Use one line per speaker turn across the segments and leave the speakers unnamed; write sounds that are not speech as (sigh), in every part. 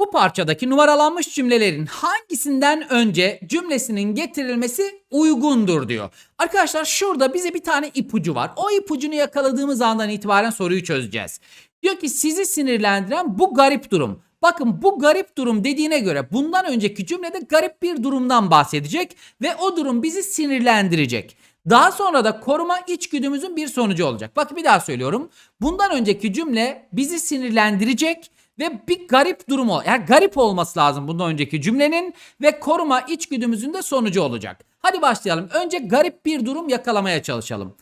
Bu parçadaki numaralanmış cümlelerin hangisinden önce cümlesinin getirilmesi uygundur diyor. Arkadaşlar şurada bize bir tane ipucu var. O ipucunu yakaladığımız andan itibaren soruyu çözeceğiz. Diyor ki sizi sinirlendiren bu garip durum. Bakın bu garip durum dediğine göre bundan önceki cümlede garip bir durumdan bahsedecek ve o durum bizi sinirlendirecek. Daha sonra da koruma içgüdümüzün bir sonucu olacak. Bak bir daha söylüyorum. Bundan önceki cümle bizi sinirlendirecek ve bir garip durumu yani garip olması lazım bundan önceki cümlenin ve koruma içgüdümüzün de sonucu olacak. Hadi başlayalım. Önce garip bir durum yakalamaya çalışalım.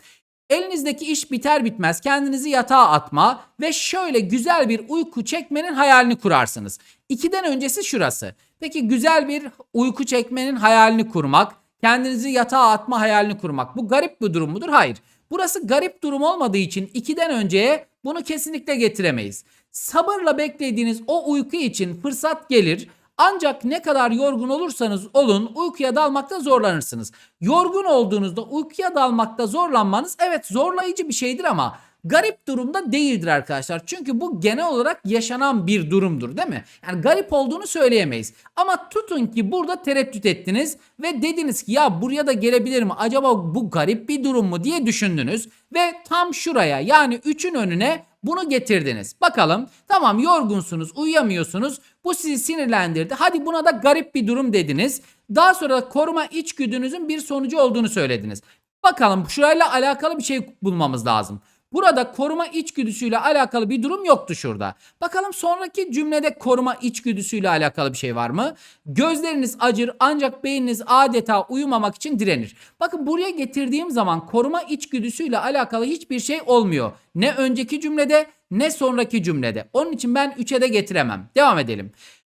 Elinizdeki iş biter bitmez kendinizi yatağa atma ve şöyle güzel bir uyku çekmenin hayalini kurarsınız. İkiden öncesi şurası. Peki güzel bir uyku çekmenin hayalini kurmak, kendinizi yatağa atma hayalini kurmak bu garip bir durum mudur? Hayır. Burası garip durum olmadığı için ikiden önceye bunu kesinlikle getiremeyiz. Sabırla beklediğiniz o uyku için fırsat gelir ancak ne kadar yorgun olursanız olun uykuya dalmakta zorlanırsınız. Yorgun olduğunuzda uykuya dalmakta zorlanmanız evet zorlayıcı bir şeydir ama garip durumda değildir arkadaşlar. Çünkü bu genel olarak yaşanan bir durumdur değil mi? Yani garip olduğunu söyleyemeyiz. Ama tutun ki burada tereddüt ettiniz ve dediniz ki ya buraya da gelebilir mi? Acaba bu garip bir durum mu diye düşündünüz ve tam şuraya yani 3'ün önüne bunu getirdiniz. Bakalım tamam yorgunsunuz uyuyamıyorsunuz bu sizi sinirlendirdi. Hadi buna da garip bir durum dediniz. Daha sonra koruma içgüdünüzün bir sonucu olduğunu söylediniz. Bakalım şurayla alakalı bir şey bulmamız lazım. Burada koruma içgüdüsüyle alakalı bir durum yoktu şurada. Bakalım sonraki cümlede koruma içgüdüsüyle alakalı bir şey var mı? Gözleriniz acır ancak beyniniz adeta uyumamak için direnir. Bakın buraya getirdiğim zaman koruma içgüdüsüyle alakalı hiçbir şey olmuyor. Ne önceki cümlede ne sonraki cümlede. Onun için ben 3'e de getiremem. Devam edelim.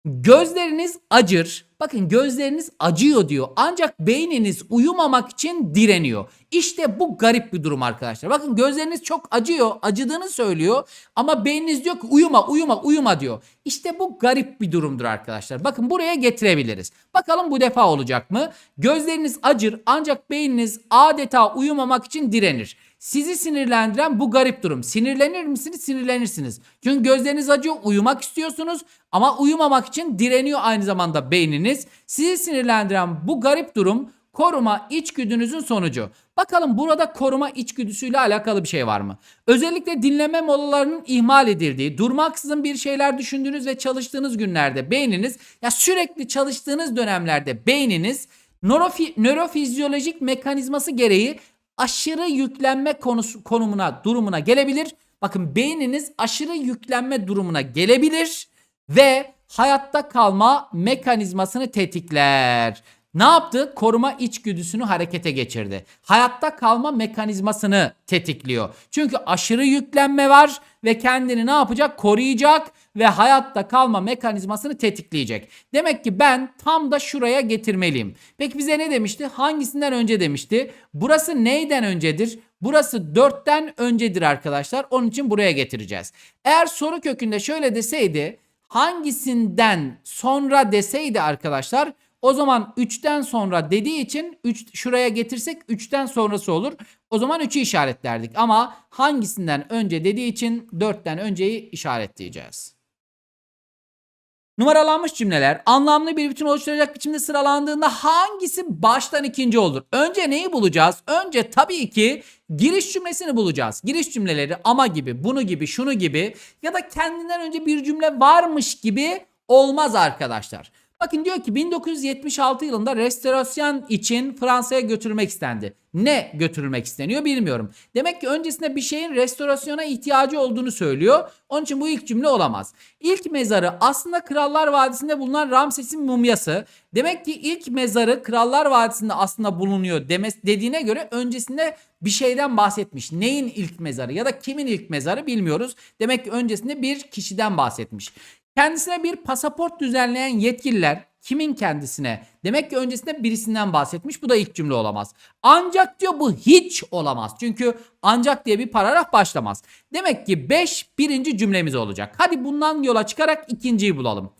Gözleriniz acır. Bakın gözleriniz acıyor diyor. Ancak beyniniz uyumamak için direniyor. İşte bu garip bir durum arkadaşlar. Bakın gözleriniz çok acıyor. Acıdığını söylüyor. Ama beyniniz diyor ki uyuma uyuma uyuma diyor. İşte bu garip bir durumdur arkadaşlar. Bakın buraya getirebiliriz. Bakalım bu defa olacak mı? Gözleriniz acır ancak beyniniz adeta uyumamak için direnir. Sizi sinirlendiren bu garip durum. Sinirlenir misiniz? Sinirlenirsiniz. Çünkü gözleriniz acıyor, uyumak istiyorsunuz ama uyumamak için direniyor aynı zamanda beyniniz. Sizi sinirlendiren bu garip durum koruma içgüdünüzün sonucu. Bakalım burada koruma içgüdüsüyle alakalı bir şey var mı? Özellikle dinleme molalarının ihmal edildiği, durmaksızın bir şeyler düşündüğünüz ve çalıştığınız günlerde beyniniz ya sürekli çalıştığınız dönemlerde beyniniz nörofi, nörofizyolojik mekanizması gereği aşırı yüklenme konusu konumuna durumuna gelebilir. Bakın beyniniz aşırı yüklenme durumuna gelebilir ve hayatta kalma mekanizmasını tetikler. Ne yaptı? Koruma içgüdüsünü harekete geçirdi. Hayatta kalma mekanizmasını tetikliyor. Çünkü aşırı yüklenme var ve kendini ne yapacak? Koruyacak ve hayatta kalma mekanizmasını tetikleyecek. Demek ki ben tam da şuraya getirmeliyim. Peki bize ne demişti? Hangisinden önce demişti? Burası neyden öncedir? Burası 4'ten öncedir arkadaşlar. Onun için buraya getireceğiz. Eğer soru kökünde şöyle deseydi hangisinden sonra deseydi arkadaşlar o zaman 3'ten sonra dediği için 3 şuraya getirsek 3'ten sonrası olur. O zaman 3'ü işaretlerdik ama hangisinden önce dediği için 4'ten önceyi işaretleyeceğiz. Numaralanmış cümleler anlamlı bir bütün oluşturacak biçimde sıralandığında hangisi baştan ikinci olur? Önce neyi bulacağız? Önce tabii ki giriş cümlesini bulacağız. Giriş cümleleri ama gibi, bunu gibi, şunu gibi ya da kendinden önce bir cümle varmış gibi olmaz arkadaşlar. Bakın diyor ki 1976 yılında restorasyon için Fransa'ya götürülmek istendi. Ne götürülmek isteniyor bilmiyorum. Demek ki öncesinde bir şeyin restorasyona ihtiyacı olduğunu söylüyor. Onun için bu ilk cümle olamaz. İlk mezarı aslında Krallar Vadisi'nde bulunan Ramses'in mumyası. Demek ki ilk mezarı Krallar Vadisi'nde aslında bulunuyor demes dediğine göre öncesinde bir şeyden bahsetmiş. Neyin ilk mezarı ya da kimin ilk mezarı bilmiyoruz. Demek ki öncesinde bir kişiden bahsetmiş. Kendisine bir pasaport düzenleyen yetkililer kimin kendisine? Demek ki öncesinde birisinden bahsetmiş. Bu da ilk cümle olamaz. Ancak diyor bu hiç olamaz. Çünkü ancak diye bir paragraf başlamaz. Demek ki 5 birinci cümlemiz olacak. Hadi bundan yola çıkarak ikinciyi bulalım.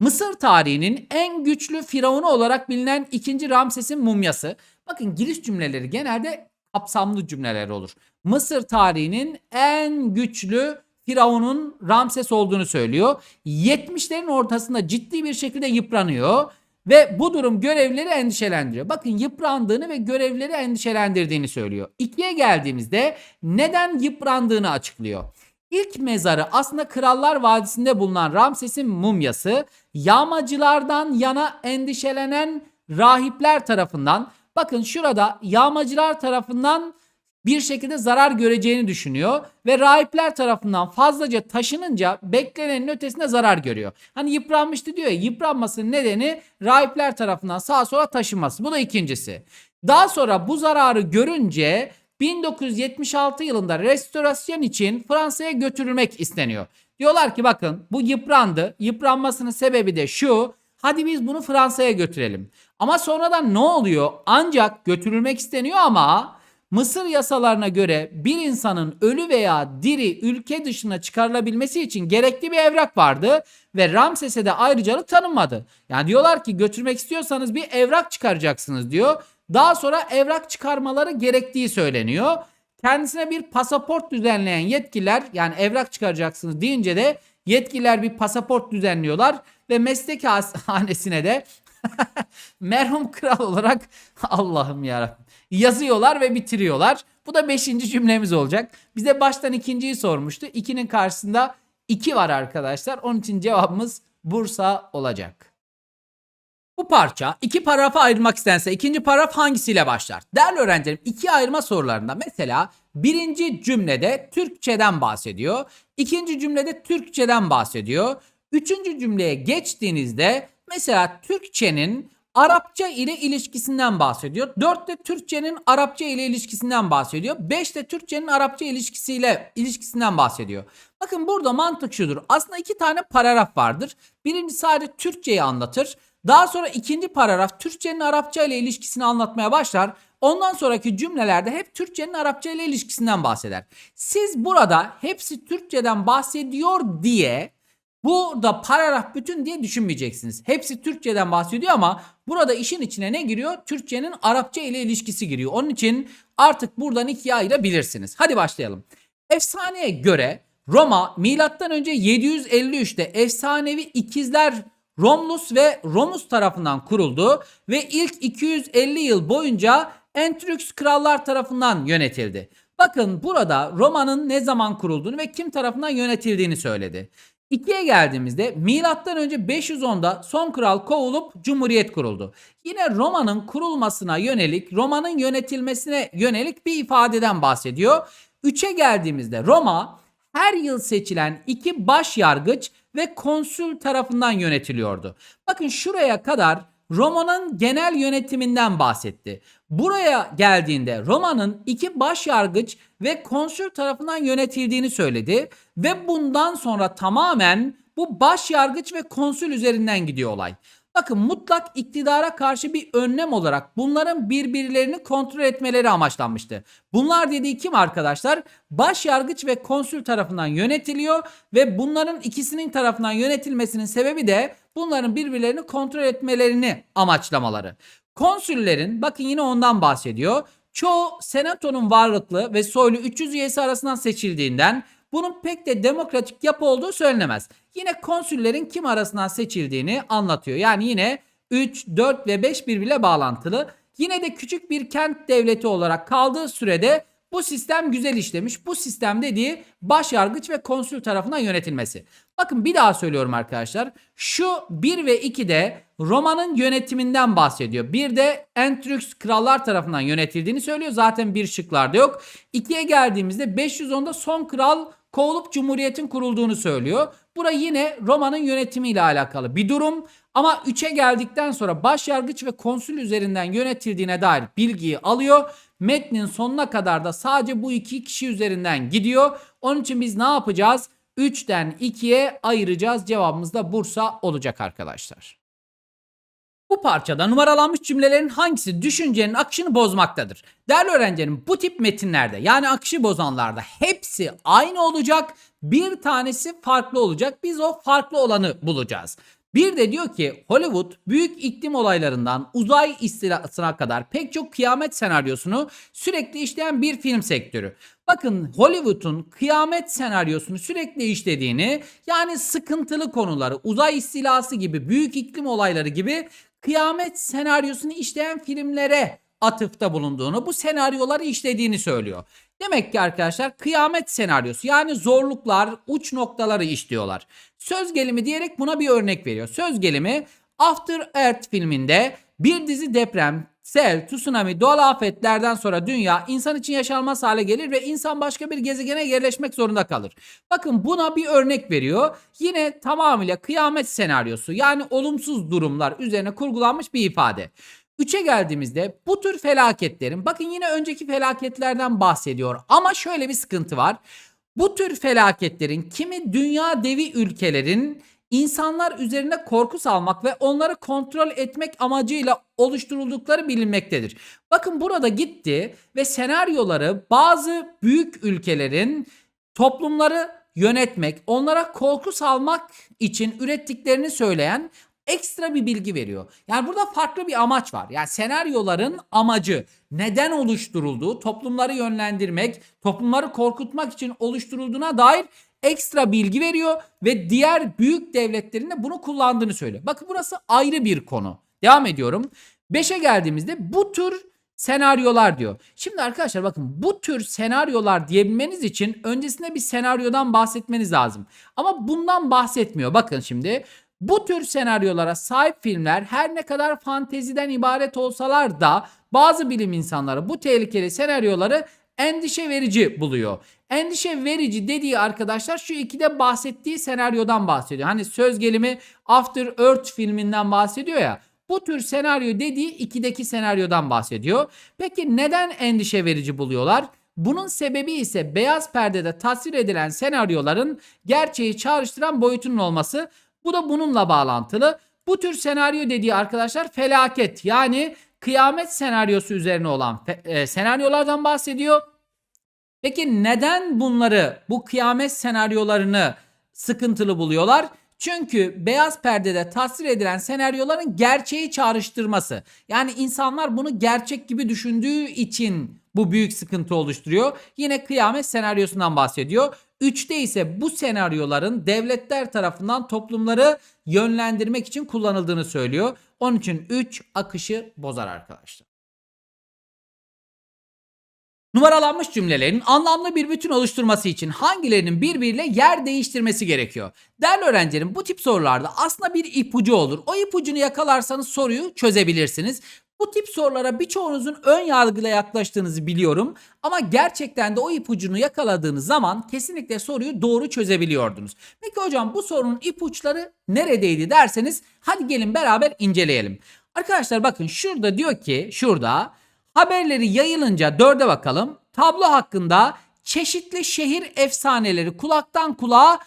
Mısır tarihinin en güçlü firavunu olarak bilinen 2. Ramses'in mumyası. Bakın giriş cümleleri genelde kapsamlı cümleler olur. Mısır tarihinin en güçlü Firavun'un Ramses olduğunu söylüyor. 70'lerin ortasında ciddi bir şekilde yıpranıyor ve bu durum görevlileri endişelendiriyor. Bakın yıprandığını ve görevlileri endişelendirdiğini söylüyor. İkiye geldiğimizde neden yıprandığını açıklıyor. İlk mezarı aslında Krallar Vadisi'nde bulunan Ramses'in mumyası yağmacılardan yana endişelenen rahipler tarafından bakın şurada yağmacılar tarafından bir şekilde zarar göreceğini düşünüyor ve rahipler tarafından fazlaca taşınınca beklenenin ötesinde zarar görüyor. Hani yıpranmıştı diyor ya yıpranmasının nedeni rahipler tarafından sağa sola taşınması. Bu da ikincisi. Daha sonra bu zararı görünce 1976 yılında restorasyon için Fransa'ya götürülmek isteniyor. Diyorlar ki bakın bu yıprandı. Yıpranmasının sebebi de şu. Hadi biz bunu Fransa'ya götürelim. Ama sonradan ne oluyor? Ancak götürülmek isteniyor ama Mısır yasalarına göre bir insanın ölü veya diri ülke dışına çıkarılabilmesi için gerekli bir evrak vardı ve Ramses'e de ayrıcalık tanınmadı. Yani diyorlar ki götürmek istiyorsanız bir evrak çıkaracaksınız diyor. Daha sonra evrak çıkarmaları gerektiği söyleniyor. Kendisine bir pasaport düzenleyen yetkililer yani evrak çıkaracaksınız deyince de yetkililer bir pasaport düzenliyorlar ve meslek hanesine de (laughs) merhum kral olarak Allah'ım yarabbim yazıyorlar ve bitiriyorlar. Bu da beşinci cümlemiz olacak. Bize baştan ikinciyi sormuştu. İkinin karşısında iki var arkadaşlar. Onun için cevabımız Bursa olacak. Bu parça iki paragrafa ayrılmak istense ikinci paragraf hangisiyle başlar? Değerli öğrencilerim iki ayırma sorularında mesela birinci cümlede Türkçeden bahsediyor. ikinci cümlede Türkçeden bahsediyor. Üçüncü cümleye geçtiğinizde mesela Türkçenin Arapça ile ilişkisinden bahsediyor. 4 de Türkçenin Arapça ile ilişkisinden bahsediyor. 5 de Türkçenin Arapça ilişkisiyle ilişkisinden bahsediyor. Bakın burada mantık şudur. Aslında iki tane paragraf vardır. Birinci sadece Türkçeyi anlatır. Daha sonra ikinci paragraf Türkçenin Arapça ile ilişkisini anlatmaya başlar. Ondan sonraki cümlelerde hep Türkçenin Arapça ile ilişkisinden bahseder. Siz burada hepsi Türkçeden bahsediyor diye burada paragraf bütün diye düşünmeyeceksiniz. Hepsi Türkçeden bahsediyor ama burada işin içine ne giriyor? Türkçenin Arapça ile ilişkisi giriyor. Onun için artık buradan ikiye ayırabilirsiniz. Hadi başlayalım. Efsaneye göre Roma milattan önce 753'te efsanevi ikizler Romulus ve Romus tarafından kuruldu ve ilk 250 yıl boyunca Entrüks krallar tarafından yönetildi. Bakın burada Roma'nın ne zaman kurulduğunu ve kim tarafından yönetildiğini söyledi. İkiye geldiğimizde milattan önce 510'da son kral kovulup cumhuriyet kuruldu. Yine Roma'nın kurulmasına yönelik, Roma'nın yönetilmesine yönelik bir ifadeden bahsediyor. Üçe geldiğimizde Roma her yıl seçilen iki baş yargıç ve konsül tarafından yönetiliyordu. Bakın şuraya kadar Roma'nın genel yönetiminden bahsetti. Buraya geldiğinde Roma'nın iki baş yargıç ve konsül tarafından yönetildiğini söyledi ve bundan sonra tamamen bu baş yargıç ve konsül üzerinden gidiyor olay. Bakın mutlak iktidara karşı bir önlem olarak bunların birbirlerini kontrol etmeleri amaçlanmıştı. Bunlar dediği kim arkadaşlar? Baş yargıç ve konsül tarafından yönetiliyor ve bunların ikisinin tarafından yönetilmesinin sebebi de bunların birbirlerini kontrol etmelerini amaçlamaları. Konsüllerin bakın yine ondan bahsediyor. Çoğu senatonun varlıklı ve soylu 300 üyesi arasından seçildiğinden bunun pek de demokratik yapı olduğu söylenemez. Yine konsüllerin kim arasından seçildiğini anlatıyor. Yani yine 3, 4 ve 5 birbirle bağlantılı. Yine de küçük bir kent devleti olarak kaldığı sürede bu sistem güzel işlemiş. Bu sistem dediği başyargıç ve konsül tarafından yönetilmesi. Bakın bir daha söylüyorum arkadaşlar. Şu 1 ve 2'de Roma'nın yönetiminden bahsediyor. Bir de Entrüks krallar tarafından yönetildiğini söylüyor. Zaten bir şıklarda yok. 2'ye geldiğimizde 510'da son kral kovulup cumhuriyetin kurulduğunu söylüyor. Bura yine Roma'nın yönetimiyle alakalı bir durum. Ama 3'e geldikten sonra başyargıç ve konsül üzerinden yönetildiğine dair bilgiyi alıyor. Metnin sonuna kadar da sadece bu iki kişi üzerinden gidiyor. Onun için biz ne yapacağız? 3'ten 2'ye ayıracağız. Cevabımız da Bursa olacak arkadaşlar. Bu parçada numaralanmış cümlelerin hangisi düşüncenin akışını bozmaktadır? Değerli öğrencilerim bu tip metinlerde yani akışı bozanlarda hepsi aynı olacak. Bir tanesi farklı olacak. Biz o farklı olanı bulacağız. Bir de diyor ki Hollywood büyük iklim olaylarından uzay istilasına kadar pek çok kıyamet senaryosunu sürekli işleyen bir film sektörü. Bakın Hollywood'un kıyamet senaryosunu sürekli işlediğini yani sıkıntılı konuları uzay istilası gibi büyük iklim olayları gibi kıyamet senaryosunu işleyen filmlere atıfta bulunduğunu, bu senaryoları işlediğini söylüyor. Demek ki arkadaşlar kıyamet senaryosu yani zorluklar, uç noktaları işliyorlar. Söz gelimi diyerek buna bir örnek veriyor. Söz gelimi After Earth filminde bir dizi deprem, sel, tsunami, doğal afetlerden sonra dünya insan için yaşanmaz hale gelir ve insan başka bir gezegene yerleşmek zorunda kalır. Bakın buna bir örnek veriyor. Yine tamamıyla kıyamet senaryosu yani olumsuz durumlar üzerine kurgulanmış bir ifade. 3'e geldiğimizde bu tür felaketlerin bakın yine önceki felaketlerden bahsediyor ama şöyle bir sıkıntı var. Bu tür felaketlerin kimi dünya devi ülkelerin insanlar üzerine korku salmak ve onları kontrol etmek amacıyla oluşturuldukları bilinmektedir. Bakın burada gitti ve senaryoları bazı büyük ülkelerin toplumları yönetmek, onlara korku salmak için ürettiklerini söyleyen ekstra bir bilgi veriyor. Yani burada farklı bir amaç var. Yani senaryoların amacı neden oluşturulduğu, toplumları yönlendirmek, toplumları korkutmak için oluşturulduğuna dair ekstra bilgi veriyor ve diğer büyük devletlerin de bunu kullandığını söylüyor. Bakın burası ayrı bir konu. Devam ediyorum. 5'e geldiğimizde bu tür senaryolar diyor. Şimdi arkadaşlar bakın bu tür senaryolar diyebilmeniz için öncesinde bir senaryodan bahsetmeniz lazım. Ama bundan bahsetmiyor. Bakın şimdi bu tür senaryolara sahip filmler her ne kadar fanteziden ibaret olsalar da bazı bilim insanları bu tehlikeli senaryoları endişe verici buluyor. Endişe verici dediği arkadaşlar şu ikide bahsettiği senaryodan bahsediyor. Hani söz gelimi After Earth filminden bahsediyor ya. Bu tür senaryo dediği ikideki senaryodan bahsediyor. Peki neden endişe verici buluyorlar? Bunun sebebi ise beyaz perdede tasvir edilen senaryoların gerçeği çağrıştıran boyutunun olması. Bu da bununla bağlantılı. Bu tür senaryo dediği arkadaşlar felaket yani kıyamet senaryosu üzerine olan e, senaryolardan bahsediyor. Peki neden bunları bu kıyamet senaryolarını sıkıntılı buluyorlar? Çünkü beyaz perdede tasvir edilen senaryoların gerçeği çağrıştırması. Yani insanlar bunu gerçek gibi düşündüğü için bu büyük sıkıntı oluşturuyor. Yine kıyamet senaryosundan bahsediyor. Üçte ise bu senaryoların devletler tarafından toplumları yönlendirmek için kullanıldığını söylüyor. Onun için 3 akışı bozar arkadaşlar. Numaralanmış cümlelerin anlamlı bir bütün oluşturması için hangilerinin birbiriyle yer değiştirmesi gerekiyor? Değerli öğrencilerim bu tip sorularda aslında bir ipucu olur. O ipucunu yakalarsanız soruyu çözebilirsiniz. Bu tip sorulara birçoğunuzun ön yargıyla yaklaştığınızı biliyorum ama gerçekten de o ipucunu yakaladığınız zaman kesinlikle soruyu doğru çözebiliyordunuz. Peki hocam bu sorunun ipuçları neredeydi derseniz hadi gelin beraber inceleyelim. Arkadaşlar bakın şurada diyor ki şurada haberleri yayılınca dörde bakalım. Tablo hakkında çeşitli şehir efsaneleri kulaktan kulağa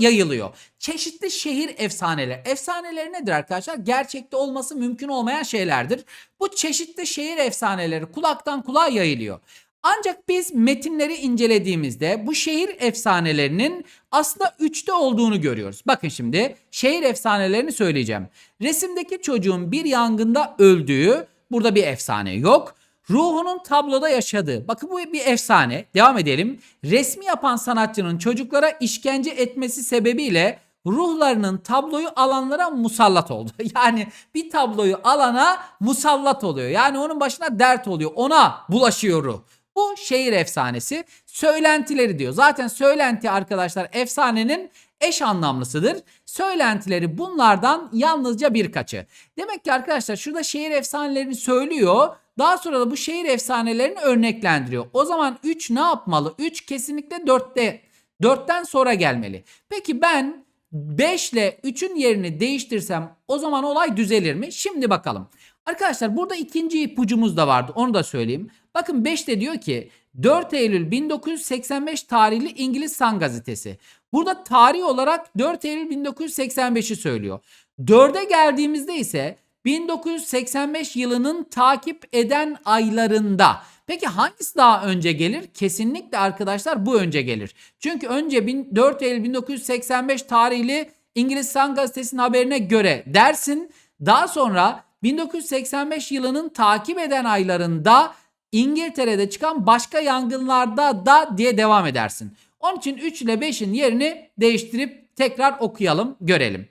yayılıyor. Çeşitli şehir efsaneleri. Efsaneleri nedir arkadaşlar? Gerçekte olması mümkün olmayan şeylerdir. Bu çeşitli şehir efsaneleri kulaktan kulağa yayılıyor. Ancak biz metinleri incelediğimizde bu şehir efsanelerinin aslında üçte olduğunu görüyoruz. Bakın şimdi şehir efsanelerini söyleyeceğim. Resimdeki çocuğun bir yangında öldüğü burada bir efsane yok. Ruhunun tabloda yaşadığı. Bakın bu bir efsane. Devam edelim. Resmi yapan sanatçının çocuklara işkence etmesi sebebiyle ruhlarının tabloyu alanlara musallat oldu. (laughs) Yani bir tabloyu alana musallat oluyor. Yani onun başına dert oluyor. Ona bulaşıyor ruh. Bu şehir efsanesi. Söylentileri diyor. Zaten söylenti arkadaşlar efsanenin eş anlamlısıdır. Söylentileri bunlardan yalnızca birkaçı. Demek ki arkadaşlar şurada şehir efsanelerini söylüyor. Daha sonra da bu şehir efsanelerini örneklendiriyor. O zaman 3 ne yapmalı? 3 kesinlikle 4'te 4'ten sonra gelmeli. Peki ben 5 ile 3'ün yerini değiştirsem o zaman olay düzelir mi? Şimdi bakalım. Arkadaşlar burada ikinci ipucumuz da vardı. Onu da söyleyeyim. Bakın 5'te diyor ki 4 Eylül 1985 tarihli İngiliz Sun gazetesi. Burada tarih olarak 4 Eylül 1985'i söylüyor. 4'e geldiğimizde ise 1985 yılının takip eden aylarında. Peki hangisi daha önce gelir? Kesinlikle arkadaşlar bu önce gelir. Çünkü önce 4 Eylül 1985 tarihli İngiliz Sun gazetesinin haberine göre dersin. Daha sonra 1985 yılının takip eden aylarında İngiltere'de çıkan başka yangınlarda da diye devam edersin. Onun için 3 ile 5'in yerini değiştirip tekrar okuyalım, görelim.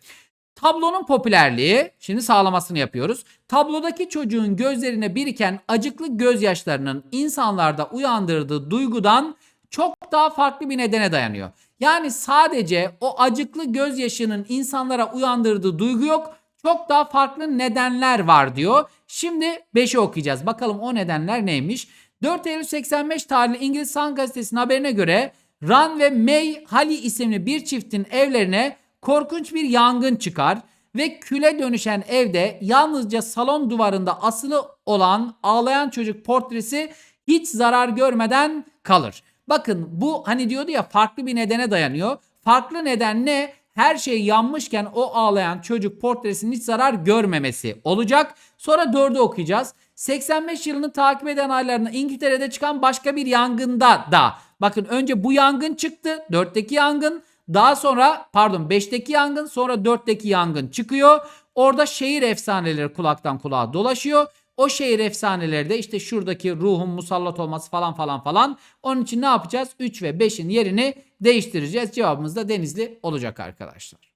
Tablonun popülerliği, şimdi sağlamasını yapıyoruz. Tablodaki çocuğun gözlerine biriken acıklı gözyaşlarının insanlarda uyandırdığı duygudan çok daha farklı bir nedene dayanıyor. Yani sadece o acıklı gözyaşının insanlara uyandırdığı duygu yok. Çok daha farklı nedenler var diyor. Şimdi 5'i okuyacağız. Bakalım o nedenler neymiş? 4 Eylül 85 tarihli İngiliz Sun gazetesinin haberine göre Ran ve May Halley isimli bir çiftin evlerine korkunç bir yangın çıkar ve küle dönüşen evde yalnızca salon duvarında asılı olan ağlayan çocuk portresi hiç zarar görmeden kalır. Bakın bu hani diyordu ya farklı bir nedene dayanıyor. Farklı neden ne? Her şey yanmışken o ağlayan çocuk portresinin hiç zarar görmemesi olacak. Sonra 4'ü okuyacağız. 85 yılını takip eden aylarında İngiltere'de çıkan başka bir yangında da. Bakın önce bu yangın çıktı. 4'teki yangın. Daha sonra pardon 5'teki yangın sonra 4'teki yangın çıkıyor. Orada şehir efsaneleri kulaktan kulağa dolaşıyor. O şehir efsaneleri de işte şuradaki ruhun musallat olması falan falan falan. Onun için ne yapacağız? 3 ve 5'in yerini değiştireceğiz. Cevabımız da Denizli olacak arkadaşlar.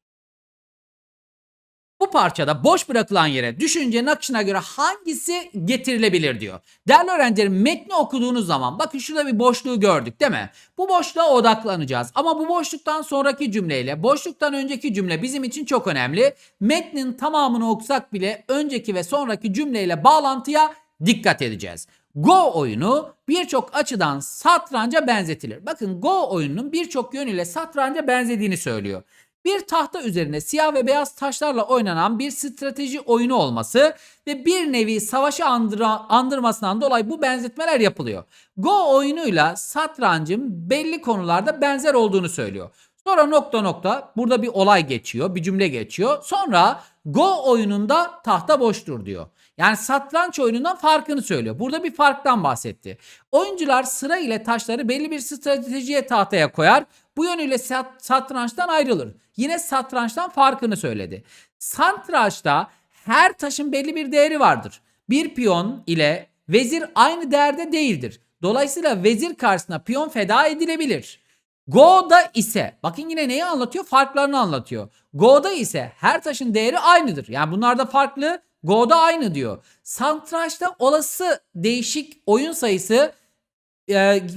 Bu parçada boş bırakılan yere düşüncenin akışına göre hangisi getirilebilir diyor. Değerli öğrencilerim metni okuduğunuz zaman bakın şurada bir boşluğu gördük değil mi? Bu boşluğa odaklanacağız. Ama bu boşluktan sonraki cümleyle boşluktan önceki cümle bizim için çok önemli. Metnin tamamını okusak bile önceki ve sonraki cümleyle bağlantıya dikkat edeceğiz. Go oyunu birçok açıdan satranca benzetilir. Bakın Go oyununun birçok yönüyle satranca benzediğini söylüyor. Bir tahta üzerine siyah ve beyaz taşlarla oynanan bir strateji oyunu olması ve bir nevi savaşı andıra, andırmasından dolayı bu benzetmeler yapılıyor. Go oyunuyla satrancın belli konularda benzer olduğunu söylüyor. Sonra nokta nokta burada bir olay geçiyor, bir cümle geçiyor. Sonra Go oyununda tahta boştur diyor. Yani satranç oyunundan farkını söylüyor. Burada bir farktan bahsetti. Oyuncular sıra ile taşları belli bir stratejiye tahtaya koyar. Bu yönüyle sat- satrançtan ayrılır. Yine satrançtan farkını söyledi. Satrançta her taşın belli bir değeri vardır. Bir piyon ile vezir aynı değerde değildir. Dolayısıyla vezir karşısına piyon feda edilebilir. Go'da ise bakın yine neyi anlatıyor? Farklarını anlatıyor. Go'da ise her taşın değeri aynıdır. Yani bunlarda farklı, Go'da aynı diyor. Satrançta olası değişik oyun sayısı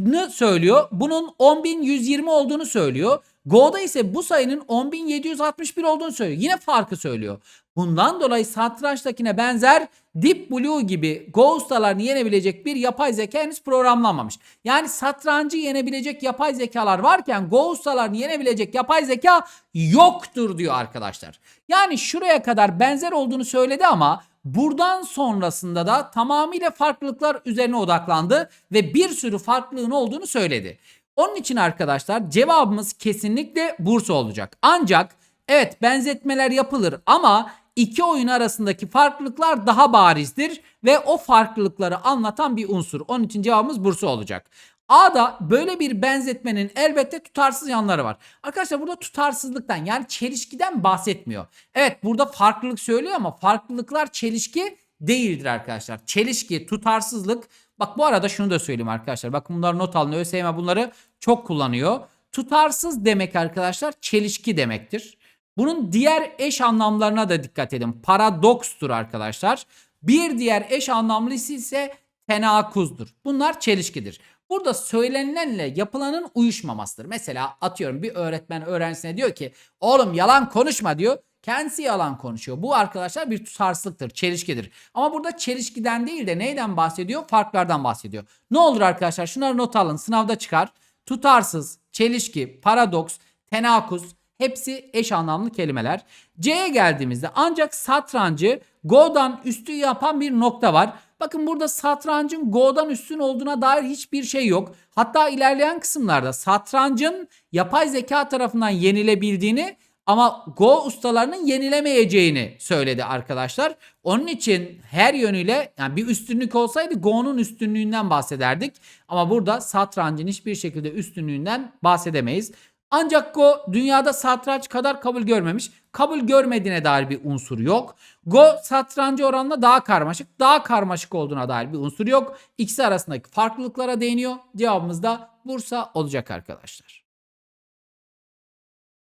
ne söylüyor? Bunun 10.120 olduğunu söylüyor. Go'da ise bu sayının 10.761 olduğunu söylüyor. Yine farkı söylüyor. Bundan dolayı satrançtakine benzer Deep Blue gibi Go ustalarını yenebilecek bir yapay zeka henüz programlanmamış. Yani satrancı yenebilecek yapay zekalar varken Go ustalarını yenebilecek yapay zeka yoktur diyor arkadaşlar. Yani şuraya kadar benzer olduğunu söyledi ama buradan sonrasında da tamamıyla farklılıklar üzerine odaklandı ve bir sürü farklılığın olduğunu söyledi. Onun için arkadaşlar cevabımız kesinlikle Bursa olacak. Ancak evet benzetmeler yapılır ama iki oyun arasındaki farklılıklar daha barizdir ve o farklılıkları anlatan bir unsur. Onun için cevabımız Bursa olacak. A'da böyle bir benzetmenin elbette tutarsız yanları var. Arkadaşlar burada tutarsızlıktan yani çelişkiden bahsetmiyor. Evet burada farklılık söylüyor ama farklılıklar çelişki değildir arkadaşlar. Çelişki, tutarsızlık. Bak bu arada şunu da söyleyeyim arkadaşlar. Bakın bunları not alın. ÖSYM bunları çok kullanıyor. Tutarsız demek arkadaşlar çelişki demektir. Bunun diğer eş anlamlarına da dikkat edin. Paradokstur arkadaşlar. Bir diğer eş anlamlısı ise tenakuzdur. Bunlar çelişkidir. Burada söylenilenle yapılanın uyuşmamasıdır. Mesela atıyorum bir öğretmen öğrencisine diyor ki oğlum yalan konuşma diyor. Kendisi yalan konuşuyor. Bu arkadaşlar bir tutarsızlıktır, çelişkidir. Ama burada çelişkiden değil de neyden bahsediyor? Farklardan bahsediyor. Ne olur arkadaşlar şunları not alın sınavda çıkar. Tutarsız, çelişki, paradoks, tenakuz hepsi eş anlamlı kelimeler. C'ye geldiğimizde ancak satrancı Go'dan üstü yapan bir nokta var. Bakın burada satrancın Go'dan üstün olduğuna dair hiçbir şey yok. Hatta ilerleyen kısımlarda satrancın yapay zeka tarafından yenilebildiğini ama Go ustalarının yenilemeyeceğini söyledi arkadaşlar. Onun için her yönüyle yani bir üstünlük olsaydı Go'nun üstünlüğünden bahsederdik. Ama burada satrancın hiçbir şekilde üstünlüğünden bahsedemeyiz. Ancak Go dünyada satranç kadar kabul görmemiş. Kabul görmediğine dair bir unsur yok. Go satrancı oranla daha karmaşık. Daha karmaşık olduğuna dair bir unsur yok. İkisi arasındaki farklılıklara değiniyor. Cevabımız da Bursa olacak arkadaşlar.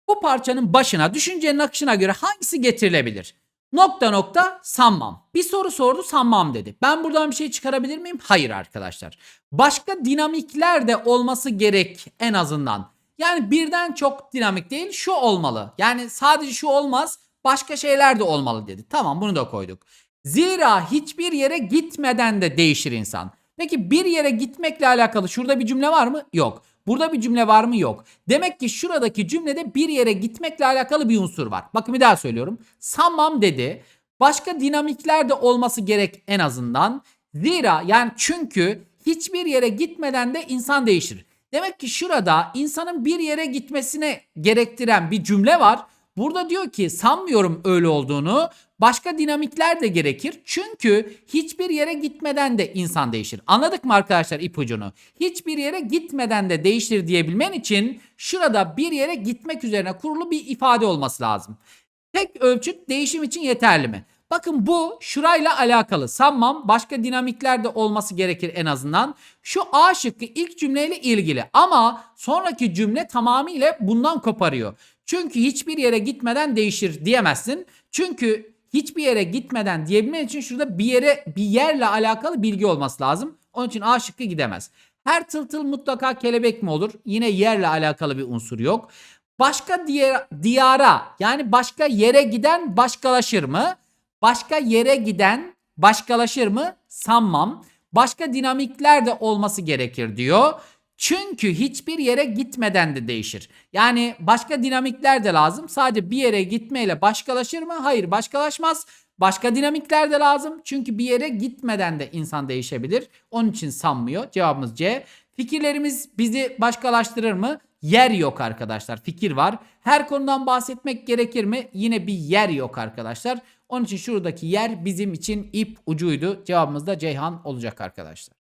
Bu parçanın başına düşüncenin akışına göre hangisi getirilebilir? Nokta nokta sanmam. Bir soru sordu sanmam dedi. Ben buradan bir şey çıkarabilir miyim? Hayır arkadaşlar. Başka dinamikler de olması gerek en azından. Yani birden çok dinamik değil şu olmalı. Yani sadece şu olmaz başka şeyler de olmalı dedi. Tamam bunu da koyduk. Zira hiçbir yere gitmeden de değişir insan. Peki bir yere gitmekle alakalı şurada bir cümle var mı? Yok. Burada bir cümle var mı? Yok. Demek ki şuradaki cümlede bir yere gitmekle alakalı bir unsur var. Bakın bir daha söylüyorum. Sanmam dedi. Başka dinamikler de olması gerek en azından. Zira yani çünkü hiçbir yere gitmeden de insan değişir. Demek ki şurada insanın bir yere gitmesine gerektiren bir cümle var. Burada diyor ki sanmıyorum öyle olduğunu. Başka dinamikler de gerekir. Çünkü hiçbir yere gitmeden de insan değişir. Anladık mı arkadaşlar ipucunu? Hiçbir yere gitmeden de değişir diyebilmen için şurada bir yere gitmek üzerine kurulu bir ifade olması lazım. Tek ölçüt değişim için yeterli mi? Bakın bu şurayla alakalı. Sanmam başka dinamikler de olması gerekir en azından. Şu A şıkkı ilk cümleyle ilgili ama sonraki cümle tamamıyla bundan koparıyor. Çünkü hiçbir yere gitmeden değişir diyemezsin. Çünkü hiçbir yere gitmeden diyebilmen için şurada bir yere bir yerle alakalı bilgi olması lazım. Onun için A şıkkı gidemez. Her tıltıl mutlaka kelebek mi olur? Yine yerle alakalı bir unsur yok. Başka diğer, diyara yani başka yere giden başkalaşır mı? Başka yere giden başkalaşır mı? Sanmam. Başka dinamikler de olması gerekir diyor. Çünkü hiçbir yere gitmeden de değişir. Yani başka dinamikler de lazım. Sadece bir yere gitmeyle başkalaşır mı? Hayır başkalaşmaz. Başka dinamikler de lazım. Çünkü bir yere gitmeden de insan değişebilir. Onun için sanmıyor. Cevabımız C. Fikirlerimiz bizi başkalaştırır mı? Yer yok arkadaşlar. Fikir var. Her konudan bahsetmek gerekir mi? Yine bir yer yok arkadaşlar. Onun için şuradaki yer bizim için ip ucuydu. Cevabımız da Ceyhan olacak arkadaşlar.